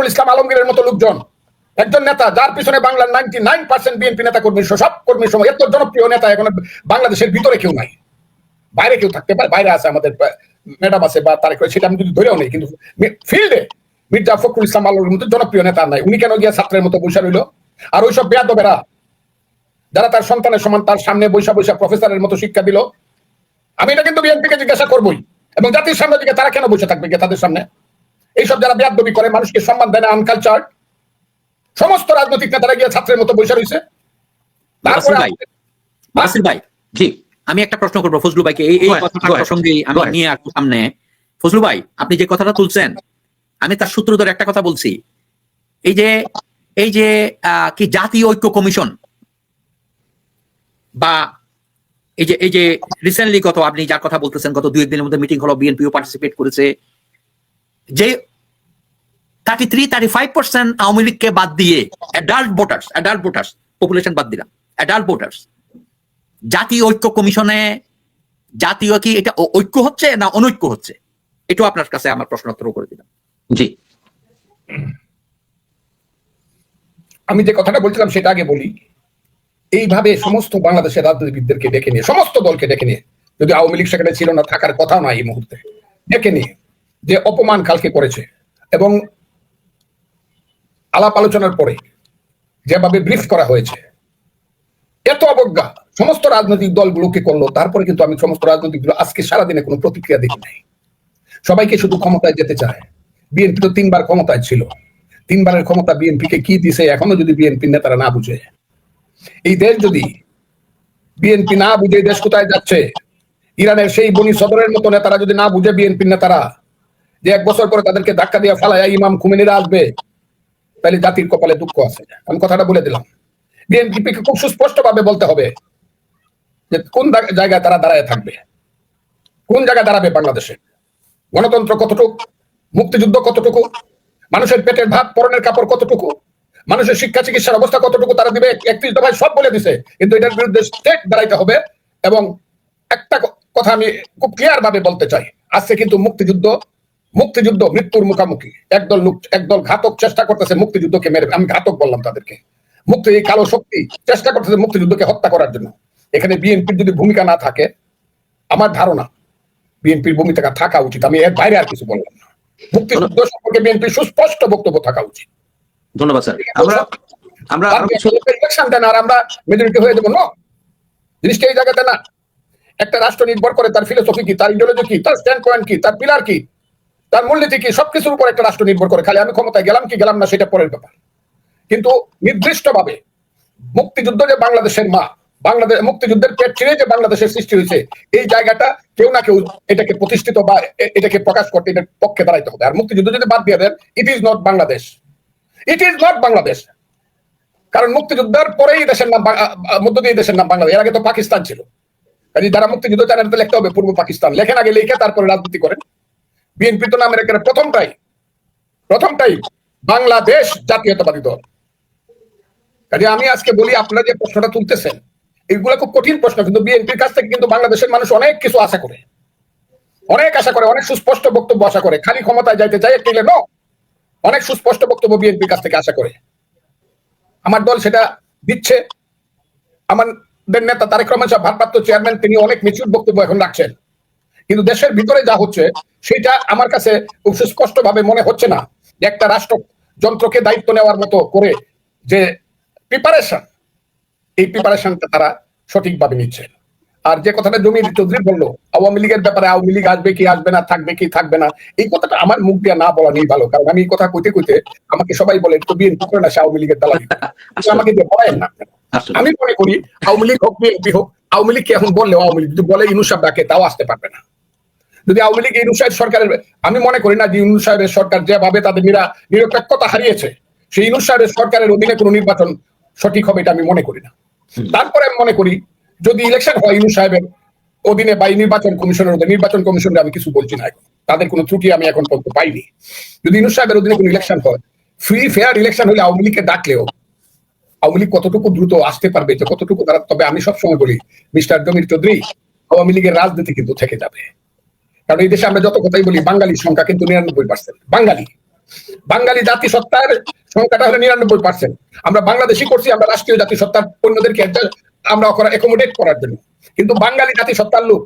ফখরুল ইসলাম আলমগীরের মতো লোকজন, একজন নেতা যার পিছনে বাংলার নাইনটি নাইন পার্সেন্ট বিএনপি নেতা কর্মীর সহ সব কর্মীর সময় এত জনপ্রিয় নেতা এখন বাংলাদেশের ভিতরে কেউ নাই। বাইরে কেউ থাকতে পারে, বাইরে আছে আমাদের ম্যাডাম আছে বা তারেক সেটা আমি যদি ধরেও নেই, কিন্তু ফিল্ডে মির্জা ফখরুল ইসলাম আলমগীর মতো জনপ্রিয় নেতা নাই। উনি কেন গিয়ে ছাত্রের মতো বৈশা রইল? আর ওইসব বেয়াদবেরা, যারা তার সন্তানের সমান তার সামনে বৈশা বৈশা প্রফেসরের মতো শিক্ষা দিল, আমি এটা কিন্তু বিএনপিকে জিজ্ঞাসা করবোই। এবং জাতির সামনে দিকে তারা কেন বসে থাকবে তাদের সামনে? এইসব যারা বেয়াদবি করে মানুষকে সম্মান দেয় না আনকালচার সমস্ত রাজনৈতিক নেতারা গিয়ে ছাত্রের মতো বসে রয়েছে। ভাই তারপরে ভাই জি। আমি একটা প্রশ্ন করব ফজলু ভাইকে। এই এই কথাটার go আমি নিয়ে আসব সামনে। ফজলু ভাই আপনি যে কথাটা তুলছেন আমি তার সূত্র ধরে একটা কথা বলছি। এই যে এই যে আহ, কি জাতীয় ঐক্য কমিশন বা এই যে এই যে রিসেন্টলি গত আপনি যার কথা বলতেছেন গত দুই একদিনের মধ্যে মিটিং হলো বিএনপিও পার্টিসিপেট করেছে। যে thirty three thirty five percent Awami লীগকে বাদ দিয়ে adult voters adult voters population বাদ দিলাম অ্যাডাল্ট ভোটার্স জাতীয় ঐক্য কমিশনে জাতীয় কি এটা ঐক্য হচ্ছে না অনৈক্য হচ্ছে? এটাও আপনার কাছে আমার প্রশ্ন উত্তর করে দিলাম। জি। আমি যে কথাটা বলছিলাম সেটা আগে বলি। এইভাবে সমস্ত বাংলাদেশের রাজনীতিবিদদেরকে ডেকে নিয়ে সমস্ত দলকে ডেকে নিয়ে যদি আওয়ামী লীগ সেখানে ছিল না থাকার কথা নয় এই মুহূর্তে ডেকে নিয়ে। যে অপমান কালকে করেছে এবং আলাপ আলোচনার পরে যেভাবে ব্রিফ করা হয়েছে, এত অবজ্ঞা। সমস্ত রাজনৈতিক দলগুলোকে করল, তারপরে কিন্তু আমি সমস্ত রাজনৈতিক দল আজকে সারাদিনে কোনো প্রতিক্রিয়া দেখি নাই। সবাইকে শুধু ক্ষমতায় যেতে চায়। বিএনপি তো তিনবার ক্ষমতায় ছিল। তিনবারের ক্ষমতা বিএনপিকে কি দিছে, এখনও যদি বিএনপি নেতারা না বুঝে। এই দেশ যদি বিএনপি না বুঝে দেশ কোথায় যাচ্ছে, ইরানের সেই বনি সদরের মতো নেতারা যদি না বুঝে বিএনপি নেতারা যে এক বছর পরে তাদেরকে ধাক্কা দিয়ে ফালায় ইমাম খুমেনিরা আসবে, তাহলে জাতির কপালে দুঃখ আছে। আমি কথাটা বলে দিলাম। বিএনপিকে খুব সুস্পষ্ট ভাবে বলতে হবে যে কোন জায়গায় তারা দাঁড়ায় থাকবে, কোন জায়গায় দাঁড়াবে বাংলাদেশে? গণতন্ত্র কতটুকু? মুক্তিযুদ্ধ কতটুকু? মানুষের পেটের ভাত, পরনের কাপড় কতটুকু? মানুষের শিক্ষা, চিকিৎসার অবস্থা কতটুকু? তারা দিবে, একত্রিশ দফায় সব বলে দিছে, কিন্তু এটার বিরুদ্ধে স্টেট দাঁড়াইতে হবে এবং একটা কথা আমি খুব ক্লিয়ার ভাবে বলতে চাই। আজকে কিন্তু মুক্তিযুদ্ধ মুক্তিযুদ্ধ মৃত্যুর মুখামুখি। একদল লোক একদল ঘাতক চেষ্টা করতেছে মুক্তিযুদ্ধকে মেরে। আমি ঘাতক বললাম তাদেরকে। মুক্তি এই কালো শক্তি চেষ্টা করতেছে মুক্তিযুদ্ধকে হত্যা করার জন্য। এখানে বিএনপির যদি ভূমিকা না থাকে আমার ধারণা বিএনপির ভূমিকা থাকা উচিত। আমি এর বাইরে আর কিছু বললাম না। মুক্তিযুদ্ধ সম্পর্কে বিএনপির সুস্পষ্ট বক্তব্য থাকা উচিত। ধন্যবাদ স্যার। আমরা আমরা ইলেকশন দেন আর আমরা মেজরিটি হয়ে যাব না? জিনিসটা এই জায়গাতে না। একটা রাষ্ট্র নির্ভর করে তার ফিলোসফি কি তার ইডিওলজি কি তার স্ট্যান্ড পয়েন্ট কি তার পিলার কি? তার মূলনীতি কি? সবকিছুর উপর একটা রাষ্ট্র নির্ভর করে। খালি আমি ক্ষমতায় গেলাম কি গেলাম না, সেটা পরের ব্যাপার। কিন্তু নির্দিষ্টভাবে মুক্তিযুদ্ধ যে বাংলাদেশের মা, বাংলাদেশ, মুক্তিযুদ্ধের পেট ছিঁড়ে যে বাংলাদেশের সৃষ্টি হয়েছে, এই জায়গাটা কেউ না কেউ এটাকে প্রতিষ্ঠিত বা এটাকে প্রকাশ করতে এটার পক্ষে দাঁড়াইতে হবে। আর মুক্তিযুদ্ধ যদি বাদ দিয়ে দেন it is not Bangladesh it is not Bangladesh কারণ মুক্তিযুদ্ধের পরেই দেশের নাম মধ্য দিয়ে দেশের নাম বাংলাদেশ। এর আগে তো পাকিস্তান ছিল। যারা মুক্তিযুদ্ধ তো লিখতে হবে পূর্ব পাকিস্তান। লেখেন আগে, লিখে তারপরে রাজনীতি করেন। বিএনপি তো নামের একেবারে প্রথমটাই। প্রথমটাই বাংলাদেশ জাতীয়তাবাদী দল। কাজে আমি আজকে বলি, আপনারা যে প্রশ্নটা তুলতেছেন এইগুলো খুব কঠিন প্রশ্ন, কিন্তু বিএনপির কাছ থেকে কিন্তু বাংলাদেশের মানুষ অনেক কিছু আশা করে। অনেক আশা করে, অনেক সুস্পষ্ট বক্তব্য আশা করে। খালি ক্ষমতায় যাইতে চাই একটি নো। অনেক সুস্পষ্ট বক্তব্য বিএনপির কাছ থেকে আশা করে। আমার দল সেটা দিচ্ছে। আমাদের নেতা তারেক রহমান সাহেব, ভারপ্রাপ্ত চেয়ারম্যান, তিনি অনেক মিচুর বক্তব্য এখন রাখছেন। কিন্তু দেশের ভিতরে যা হচ্ছে সেটা আমার কাছে খুব সুস্পষ্ট ভাবে মনে হচ্ছে না। একটা রাষ্ট্র যন্ত্রকে দায়িত্ব নেওয়ার মতো করে যে প্রিপারেশন এই প্রিপারেশনটা তারা সঠিকভাবে নিচ্ছে। আর যে কথাটা জমির চৌধুরী বলল আওয়ামী লীগের ব্যাপারে আওয়ামী লীগ আসবে কি আসবে না থাকবে কি থাকবে না এই কথাটা আমার মুখ দিয়ে না বলা নেই ভালো। কারণ আমি এই কথা কইতে কইতে আমাকে সবাই বলে তো বিএনপি করে না সে আওয়ামী লীগের দালালি। আমাকে দিয়ে বলেন না আমি মনে করি আওয়ামী লীগ হোক বিএনপি হোক আওয়ামী লীগকে এখন বললে আওয়ামী লীগ যদি বলে ইনু সাহেব ডাকে তাও আসতে পারবে না। যদি আওয়ামী লীগ ইনু সাহেব সরকারের আমি মনে করি না যে ইনু সাহেবের সরকার যেভাবে তাদের নিরা নিরপেক্ষতা হারিয়েছে সেই ইনু সাহেবের সরকারের অধীনে কোনো নির্বাচন সঠিক হবে এটা আমি মনে করি না। তারপরে আমি মনে করি যদি ইলেকশন হয় ইনু সাহেবের অধীনে বা নির্বাচন কমিশনের অধীনে নির্বাচন কমিশনের আমি কিছু বলছি না এখন। তাদের কোনো ত্রুটি আমি এখন পর্যন্ত পাইনি। যদি ইনু সাহেবের অধীনে কোনো ইলেকশন হয় ফ্রি ফেয়ার ইলেকশন হলে আওয়ামী লীগকে ডাকলেও আওয়ামী লীগ কতটুকু দ্রুত আসতে পারবে কতটুকু তারা তবে আমি সবসময় বলি মিস্টার জমির চৌধুরী আওয়ামী লীগের রাজনীতি কিন্তু থেকে যাবে। কারণ এই দেশে আমরা যত কথাই বলি, বাঙালির সংখ্যা কিন্তু নিরানব্বই পার্সেন্ট বাঙালি। বাঙালি জাতি সত্তার সংখ্যাটা হলো নিরানব্বই পার্সেন্ট আমরা বাংলাদেশি করছি, আমরা রাষ্ট্রীয় জাতিসত্তার পণ্যদেরকে একটা- আমরা অ্যাকোমোডেট করার জন্য। কিন্তু বাঙালি জাতি সত্তার লোক